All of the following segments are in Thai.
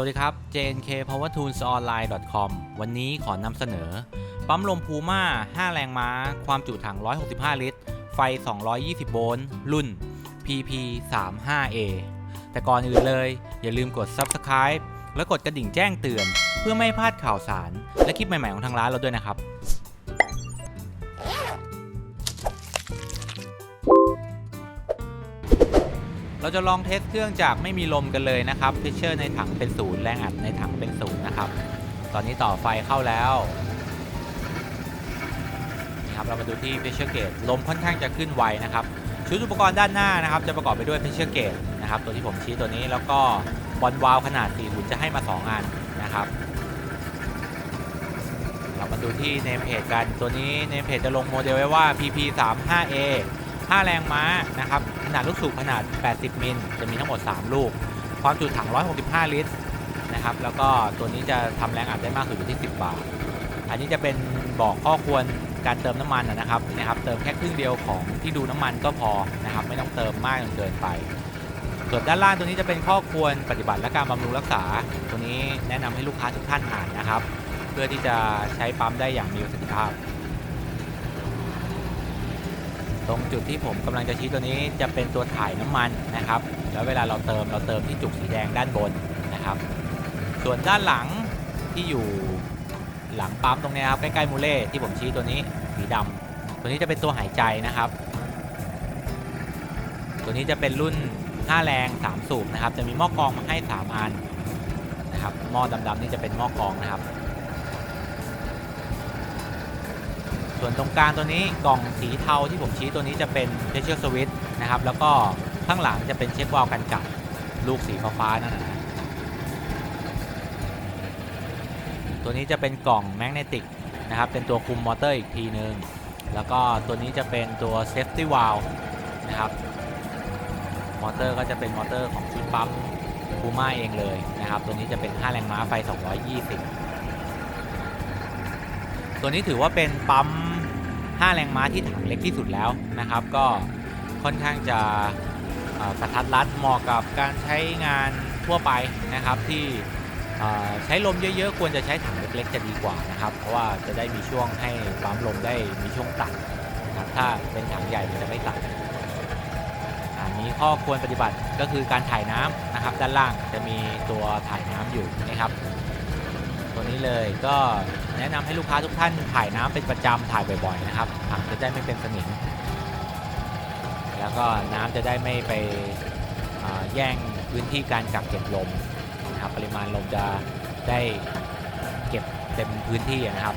วัสดีครับ JNK Power Tools Online com วันนี้ขอนำเสนอ ปั๊มลมพูม่า 5 แรงม้า ความจุถัง 165 ลิตร ไฟ 220 โวลต์ รุ่น PP 3 5 A แต่ก่อนอื่นเลย อย่าลืมกด Subscribe และกดกระดิ่งแจ้งเตือน เพื่อไม่พลาดข่าวสาร และคลิปใหม่ ๆ ของทางร้านเราด้วยนะครับ เราจะลองเทสเครื่องจากไม่มีลมกันเลยนะครับเพชเชอร์ในถังเป็นศูนย์แรงอัดในถังเป็นศูนย์นะครับ ตอนนี้ต่อไฟเข้าแล้วนี่ครับเรามาดูที่เพชเชอร์เกตลมค่อนข้างจะขึ้นไวนะครับชุดอุปกรณ์ด้านหน้านะครับ จะประกอบไปด้วยเพชเชอร์เกตนะครับตัวที่ผมชี้ตัวนี้แล้วก็บอลวาลขนาด4หุ่นจะให้มา 2 อันนะครับ เรามาดูที่เนมเพจกันตัวนี้เนมเพจจะลงโมเดลไว้ว่า PP 3 5 A 5 แรงม้านะครับ ขนาดลูกสูบขนาด 80 มิล จะมีทั้งหมด 3 ลูก ความจุถัง 165 ลิตรนะครับ แล้วก็ตัวนี้จะทำแรงอัดได้มากสุดอยู่ที่ 10 บาท อันนี้จะเป็นบอกข้อควรการเติมน้ำมันนะครับนะครับ เติมแค่ครึ่งเดียวของที่ดูน้ำมันก็พอนะครับ ไม่ต้องเติมมากจนเกินไป ส่วนด้านล่างตัวนี้จะเป็นข้อควรปฏิบัติและการบำรุงรักษา ตัวนี้แนะนำให้ลูกค้าทุกท่านอ่านนะครับ เพื่อที่จะใช้ปั๊มได้อย่างมีประสิทธิภาพ ตรงจุดที่ผมกำลังจะชี้ตัวนี้จะเป็นตัวถ่ายน้ำมันนะครับ แล้วเวลาเราเติมเราเติมที่จุกสีแดงด้านบนนะครับ ส่วนด้านหลังที่อยู่หลังปั๊มตรงนี้ครับใกล้ๆมูเล่ที่ผมชี้ตัวนี้สีดำตัวนี้จะเป็นตัวหายใจนะครับ ตัวนี้จะเป็นรุ่น5แรง 3 สูบนะครับ จะมีหม้อกองมาให้ 3 อันนะครับหม้อดำๆนี่จะเป็นหม้อกองนะครับ ส่วนตรงกลางตัวนี้กล่องสีเทาที่ผมชี้ตัวนี้จะเป็น pressure switch นะครับ แล้วก็ข้างหลังจะเป็นเช็ควาลกันกัดลูกสีฟ้าๆนั่นนะตัวนี้จะเป็นกล่องแมกเนติกนะครับ เป็นตัวคุมมอเตอร์อีกทีนึง แล้วก็ตัวนี้จะเป็นตัว safety valve นะครับ มอเตอร์ก็จะเป็นมอเตอร์ของชุดปั๊มพูม่าเองเลยนะครับ ตัวนี้จะเป็น 5 แรงม้าไฟ 220 ตัวนี้ถือว่าเป็นปั๊ม 5 แรงม้าที่ถังเล็กที่สุดแล้วนะครับ ก็ค่อนข้างจะกระทัดรัดเหมาะกับการใช้งานทั่วไปนะครับที่ใช้ลมเยอะๆ ควรจะใช้ถังเล็กๆ จะดีกว่านะครับ เพราะว่าจะได้มีช่วงให้ปั๊มลมได้มีช่วงตัดนะครับ ถ้าเป็นถังใหญ่มันจะไม่ตัดอันนี้ข้อควรปฏิบัติก็คือการถ่ายน้ำนะครับ ด้านล่างจะมีตัวถ่ายน้ำอยู่นะครับ นี้เลย ก็แนะนำให้ลูกค้าทุกท่านถ่ายน้ำเป็นประจำถ่ายบ่อยๆนะครับถังจะได้ไม่เป็นสนิมแล้วก็น้ำจะได้ไม่ไปแย่งพื้นที่การกักเก็บลมนะครับปริมาณลมจะได้เก็บเต็มพื้นที่นะครับ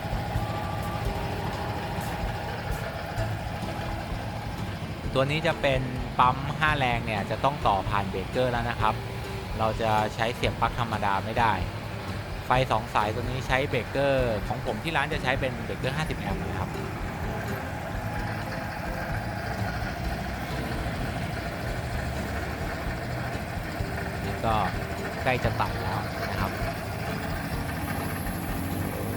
ตัวนี้จะเป็นปั๊ม 5 แรงเนี่ยจะต้องต่อผ่านเบรกเกอร์แล้วนะครับ เราจะใช้เสียบปลั๊กธรรมดาไม่ได้ ไฟ2สายตัวนี้ใช้เบรกเกอร์ของผมที่ร้านจะใช้เป็นเบรกเกอร์ 50 แอมป์นะครับนี่ก็ใกล้จะตัดแล้วนะครับ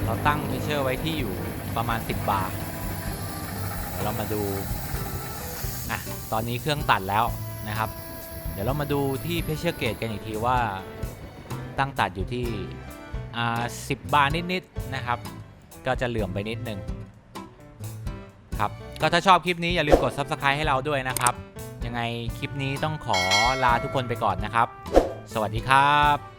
เราตั้งเพชเชอร์ไว้ที่อยู่ประมาณ 10 บาร์เดี๋ยวเรามาดูอะตอนนี้เครื่องตัดแล้วนะครับ เดี๋ยวเรามาดูที่เพชเชอร์เกจกันอีกทีว่าตั้งตัดอยู่ที่ อ่าสิบาทนิดๆนะครับ ก็จะเหลื่อมไปนิดนึงครับก็ถ้าชอบคลิปนี้อย่าลืมกด Subscribe ให้เราด้วยนะครับ ยังไงคลิปนี้ต้องขอลาทุกคนไปก่อนนะครับ สวัสดีครับ